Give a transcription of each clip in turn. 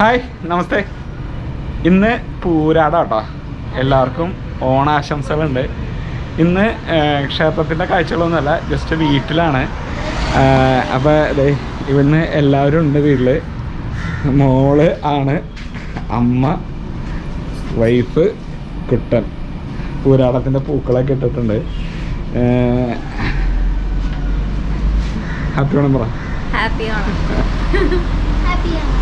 Hi നമസ്തേ. ഇന്ന് പൂരാട കേട്ടോ എല്ലാവർക്കും ഓണാശംസകളുണ്ട്. ഇന്ന് ക്ഷേത്രത്തിന്റെ കാഴ്ചകളൊന്നുമല്ല ജസ്റ്റ് വീട്ടിലാണ്. അപ്പോൾ അതെ ഇവിടുന്ന് എല്ലാവരും ഉണ്ട് വീട്ടിൽ മോൾ ആണ് അമ്മ വൈഫ് കുട്ടൻ. പൂരാടത്തിന്റെ പൂക്കളൊക്കെ ഇട്ടിട്ടുണ്ട്. ഹാപ്പി ഓണം പറ. ഹാപ്പി ഓണം. ഹാപ്പി ഓണം.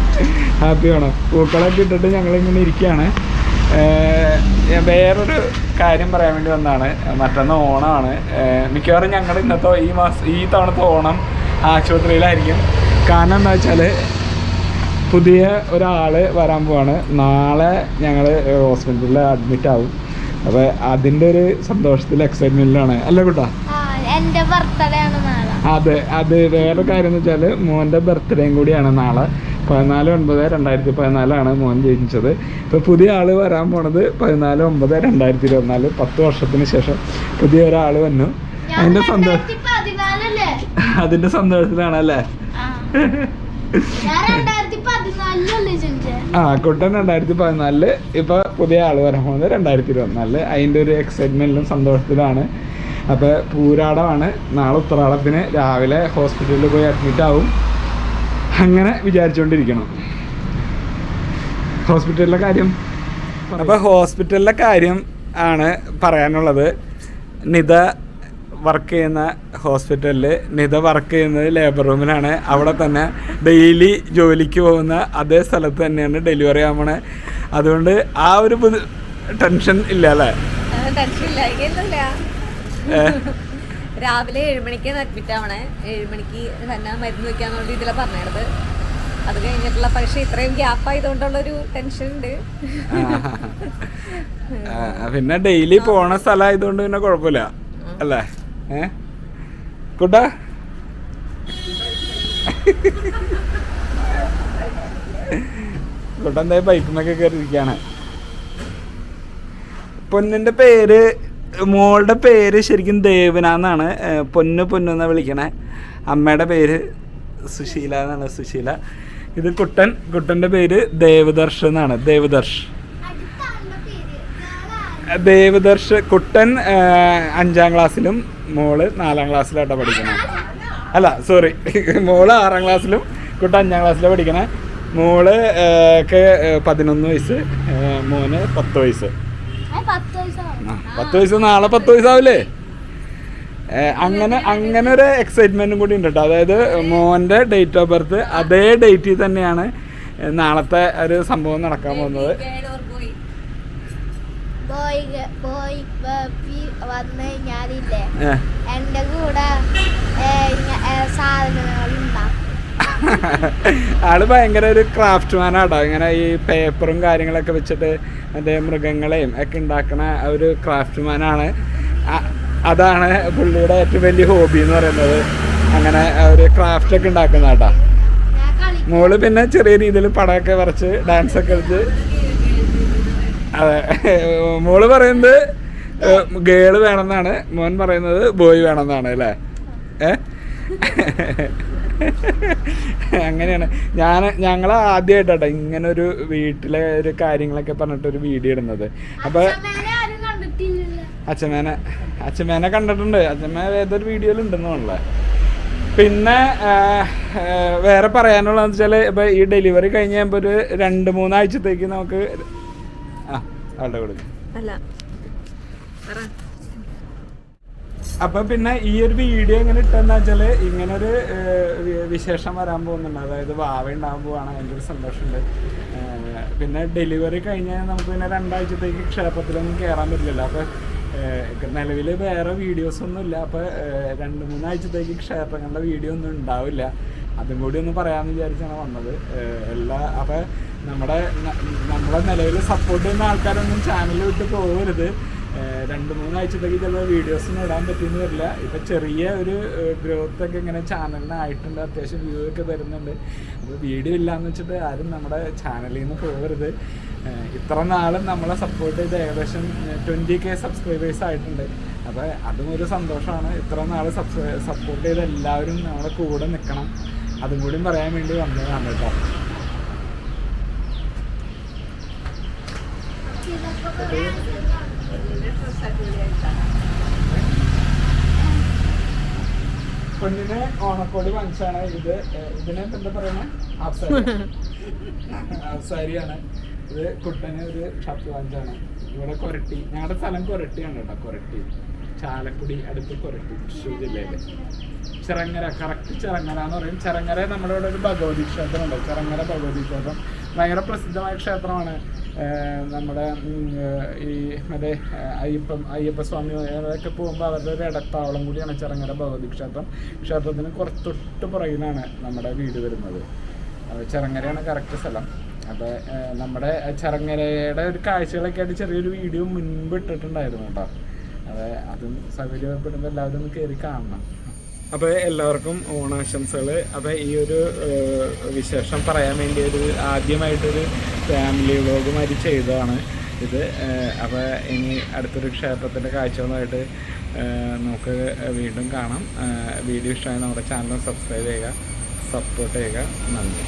പൂക്കളൊക്കെ ഇട്ടിട്ട് ഞങ്ങളിങ്ങനെ ഇരിക്കുകയാണ്. വേറൊരു കാര്യം പറയാൻ വേണ്ടി വന്നതാണ്. മറ്റന്ന് ഓണമാണ്. മിക്കവാറും ഞങ്ങൾ ഇന്നത്തെ ഈ മാസം ഈ തവണത്തെ ഓണം ആശുപത്രിയിലായിരിക്കും. കാരണം എന്താ വെച്ചാൽ പുതിയ ഒരാൾ വരാൻ പോവാണ്. നാളെ ഞങ്ങൾ ഹോസ്പിറ്റലിൽ അഡ്മിറ്റ് ആവും. അപ്പോൾ അതിന്റെ ഒരു സന്തോഷത്തിൽ എക്സൈറ്റ്മെന്റിലാണ് അല്ലേ കൂട്ടാ? ബർത്ത്ഡേ ആണ് നാളെ. അതെ അത് വേറെ കാര്യം എന്ന് വെച്ചാൽ മോന്റെ ബർത്ത്ഡേയും കൂടിയാണ് നാളെ. പതിനാല് ഒൻപത് രണ്ടായിരത്തി പതിനാലാണ് മോൻ ജനിച്ചത്. ഇപ്പോൾ പുതിയ ആൾ വരാൻ പോണത് പതിനാല് ഒമ്പത് രണ്ടായിരത്തി ഇരുപത്തിനാല് പത്ത് വർഷത്തിന് ശേഷം പുതിയ ഒരാൾ വന്നു. അതിന്റെ സന്തോഷം അതിന്റെ സന്തോഷത്തിലാണ് അല്ലേ ഞാൻ രണ്ടായിരത്തി പതിനാലിലല്ലേ ജനിച്ചേ? ആ കുട്ടൻ രണ്ടായിരത്തി പതിനാലിൽ ഇപ്പൊ പുതിയ ആൾ വരാൻ പോകുന്നത് രണ്ടായിരത്തി ഇരുപത്തിനാലിൽ. അതിന്റെ ഒരു എക്സൈറ്റ്മെന്റിലും സന്തോഷത്തിലാണ്. അപ്പോൾ പൂരാടമാണ്. നാളെ ഉത്രാടത്തിന് രാവിലെ ഹോസ്പിറ്റലിൽ പോയി അഡ്മിറ്റ് ആവും. അങ്ങനെ വിചാരിച്ചുകൊണ്ടിരിക്കണം ഹോസ്പിറ്റലിലെ കാര്യം അപ്പോൾ ഹോസ്പിറ്റലിലെ കാര്യം ആണ് പറയാനുള്ളത്. നിത വർക്ക് ചെയ്യുന്ന ഹോസ്പിറ്റലിൽ നിത വർക്ക് ചെയ്യുന്നത് ലേബർ റൂമിലാണ് അവിടെ തന്നെ ഡെയിലി ജോലിക്ക് പോകുന്ന അതേ സ്ഥലത്ത് തന്നെയാണ് ഡെലിവറി ആവണേ. അതുകൊണ്ട് ആ ഒരു ടെൻഷൻ ഇല്ല അല്ലേ? ടെൻഷൻ ഇല്ല? രാവിലെ ഏഴ് മണിക്ക് അഡ്മിറ്റ് ഏഴ് മണിക്ക് തന്നെ മരുന്ന് വയ്ക്കാന്നുള്ള രീതിയിലാണ് പറഞ്ഞത് അത് കഴിഞ്ഞിട്ടുള്ള പക്ഷെ ഇത്രയും ഗ്യാപ്പ് ആയതുകൊണ്ടുള്ളൊരു ടെൻഷൻ ഉണ്ട്. പിന്നെ ഡെയിലി പോണ സ്ഥലമായതുകൊണ്ട് പിന്നെ കുഴപ്പമില്ല. അല്ലേ? ഏ? കുട്ടാ? കുട്ട എന്താ ബൈക്കുമൊക്കെ കയറിയിരിക്കുകയാണ് പൊന്നിന്റെ പേര് മോളുടെ പേര് ശരിക്കും ദേവന എന്നാണ്. പൊന്നു പൊന്നു എന്നാണ് വിളിക്കണേ. അമ്മയുടെ പേര് സുശീല എന്നാണ് സുശീല. ഇത് കുട്ടൻ കുട്ടന്റെ പേര് ദേവദർശ് എന്നാണ്. ദേവദർശ്. ദേവദർശ് കുട്ടൻ അഞ്ചാം ക്ലാസ്സിലും മോൾ നാലാം ക്ലാസ്സിലാട്ടോ പഠിക്കണേ. അല്ല സോറി മോൾ ആറാം ക്ലാസ്സിലും കുട്ടൻ അഞ്ചാം ക്ലാസ്സിലാണ് പഠിക്കണേ. മോൾ ഒക്കെ പതിനൊന്ന് വയസ്സ് മോന് പത്ത് വയസ്സ്. പത്ത് വയസ്സ് നാളെ പത്ത് വയസ്സാവില്ലേ? അങ്ങനെ അങ്ങനെ ഒരു എക്സൈറ്റ്മെന്റും കൂടി ഉണ്ട് കേട്ടോ അതായത് മോന്റെ ഡേറ്റ് ഓഫ് ബർത്ത് അതേ ഡേറ്റിൽ തന്നെയാണ് നാളത്തെ ഒരു സംഭവം നടക്കാൻ പോകുന്നത്. എന്റെ കൂടെ സാധനങ്ങൾ ഉണ്ടാവും ആൾ ഭയങ്കര ഒരു ക്രാഫ്റ്റ് മാനാട്ടോ ഇങ്ങനെ ഈ പേപ്പറും കാര്യങ്ങളൊക്കെ വെച്ചിട്ട് മറ്റേ മൃഗങ്ങളെയും ഒക്കെ ഉണ്ടാക്കണ ഒരു ക്രാഫ്റ്റ് ആണ് അതാണ് പുള്ളിയുടെ ഏറ്റവും വലിയ ഹോബി എന്ന് പറയുന്നത്. അങ്ങനെ ഒരു ക്രാഫ്റ്റ് ഒക്കെ ഉണ്ടാക്കുന്ന കേട്ടോ മോൾ പിന്നെ ചെറിയ രീതിയിൽ പടമൊക്കെ വരച്ച് ഡാൻസ് ഒക്കെ കളിച്ച്. അതെ. മോൾ പറയുന്നത് ഗേൾ വേണമെന്നാണ്. മോൻ പറയുന്നത് ബോയ് വേണമെന്നാണ് അല്ലേ? ഏ? അങ്ങനെയാണ്. ഞാൻ ഞങ്ങൾ ആദ്യമായിട്ടാട്ടോ ഇങ്ങനെ ഒരു വീട്ടിലെ ഒരു കാര്യങ്ങളൊക്കെ പറഞ്ഞിട്ട് ഒരു വീഡിയോ ഇടുന്നത്. അപ്പൊ അച്ഛമേനെ അച്ഛമേനെ കണ്ടിട്ടുണ്ട്. അച്ഛമ്മ ഏതൊരു വീഡിയോയിൽ ഉണ്ടെന്നുള്ളത് പിന്നെ വേറെ പറയാനുള്ളതെന്ന് വെച്ചാൽ ഇപ്പം ഈ ഡെലിവറി കഴിഞ്ഞ് കഴിയുമ്പോൾ ഒരു രണ്ട് മൂന്നാഴ്ചത്തേക്ക് നമുക്ക് ആ അവളുടെ കൊടുക്കും അല്ല. പറ. അപ്പം പിന്നെ ഈ ഒരു വീഡിയോ എങ്ങനെ ഇട്ടെന്ന് വെച്ചാൽ ഇങ്ങനെ ഒരു വിശേഷം വരാൻ പോകുന്നുണ്ട്. അതായത് വാവ ഉണ്ടാകാൻ പോവാണ്. അതിന്റെ ഒരു സന്തോഷമുണ്ട് പിന്നെ ഡെലിവറി കഴിഞ്ഞാൽ നമുക്ക് പിന്നെ രണ്ടാഴ്ചത്തേക്ക് ക്ഷേത്രത്തിലൊന്നും കയറാൻ പറ്റില്ലല്ലോ. അപ്പോൾ നിലവിൽ വേറെ വീഡിയോസ് ഒന്നും ഇല്ല. അപ്പോൾ രണ്ട് മൂന്നാഴ്ചത്തേക്ക് ക്ഷേത്രങ്ങളുടെ വീഡിയോ ഒന്നും ഉണ്ടാവില്ല അതും കൂടി ഒന്ന് പറയാമെന്ന് വിചാരിച്ചാണ് വന്നത്. എല്ലാ അപ്പോൾ നമ്മുടെ നമ്മുടെ നിലവിൽ സപ്പോർട്ട് ചെയ്യുന്ന ആൾക്കാരൊന്നും ചാനൽ വിട്ട് പോകരുത്. രണ്ട് മൂന്നാഴ്ചത്തേക്ക് ചിലപ്പോൾ വീഡിയോസ് ഒന്നും ഇടാൻ പറ്റിയെന്ന് വരില്ല. ഇപ്പം ചെറിയ ഒരു ഗ്രോത്ത് ഒക്കെ ഇങ്ങനെ ചാനലിന് ആയിട്ടുണ്ട്. അത്യാവശ്യം വ്യൂ ഒക്കെ തരുന്നുണ്ട്. അപ്പോൾ വീഡിയോ ഇല്ലയെന്ന് വെച്ചിട്ട് ആരും നമ്മുടെ ചാനലിൽ നിന്ന് പോകരുത് ഇത്ര നാളും നമ്മളെ സപ്പോർട്ട് ചെയ്ത് ഏകദേശം ട്വന്റി കെ സബ്സ്ക്രൈബേഴ്സ് ആയിട്ടുണ്ട്. അപ്പോൾ അതും ഒരു സന്തോഷമാണ്. ഇത്ര നാൾ സപ്പോർട്ട് ചെയ്ത് എല്ലാവരും നമ്മളെ കൂടെ നിൽക്കണം അതും കൂടി പറയാൻ വേണ്ടി വന്നതാണ് കേട്ടോ. പെണ്ണിന് ഓണക്കോടി വാങ്ങിച്ചാണ് ഇത്. ഇതിനെ എന്താ പറയുന്നത് ഹാഫ് സാരി ഹാഫ് സാരിയാണ് ഇത് കുട്ടന് ഒരു ഷർട്ട് വാങ്ങിച്ചാണ്. ഇവിടെ കൊരട്ടി. ഞങ്ങളുടെ സ്ഥലം കൊരട്ടിയാണ് കേട്ടോ കൊരട്ടി. ചാലക്കുടി അടുത്ത് കൊരട്ടി തൃശ്ശൂർ ജില്ലയിൽ. ചിറങ്ങര കറക്റ്റ് ചിറങ്ങര എന്ന് പറയും. ചിറങ്ങര നമ്മുടെ ഇവിടെ ഒരു ഭഗവതി ക്ഷേത്രമുണ്ട്. ചിറങ്ങര ഭഗവതി ക്ഷേത്രം. ഭയങ്കര പ്രസിദ്ധമായ ക്ഷേത്രമാണ്. നമ്മുടെ ഈ മറ്റേ അയ്യപ്പം അയ്യപ്പസ്വാമി അതൊക്കെ പോകുമ്പോൾ അവരുടെ ഒരു ഇടത്താവളം കൂടിയാണ് ചിറങ്ങര ഭഗവതി ക്ഷേത്രം. ക്ഷേത്രത്തിന് കുറച്ച് തൊട്ട് പുറകിലാണ് നമ്മുടെ വീട് വരുന്നത്. ചിറങ്ങരയാണ് കറക്റ്റ് സ്ഥലം. അപ്പോൾ നമ്മുടെ ചിറങ്ങരയുടെ ഒരു കാഴ്ചകളൊക്കെ ആയിട്ട് ചെറിയൊരു വീഡിയോ മുൻപ് ഇട്ടിട്ടുണ്ടായിരുന്നു കേട്ടോ. അത് അതും സൗകര്യപ്പെടുമ്പോൾ എല്ലാവരും ഒന്ന് കയറി കാണണം. അപ്പോൾ എല്ലാവർക്കും ഓണാശംസകൾ അപ്പോൾ ഈ ഒരു വിശേഷം പറയാൻ വേണ്ടി ഒരു ആദ്യമായിട്ടൊരു ഫാമിലി മാതിരി ചെയ്തതാണ് ഇത്. അപ്പോൾ ഇനി അടുത്തൊരു ക്ഷേത്രത്തിന്റെ കാഴ്ചകളുമായിട്ട് നമുക്ക് വീണ്ടും കാണാം. വീഡിയോ ഇഷ്ടമായി നമ്മുടെ ചാനൽ സബ്സ്ക്രൈബ് ചെയ്യുക സപ്പോർട്ട് ചെയ്യുക. നന്ദി.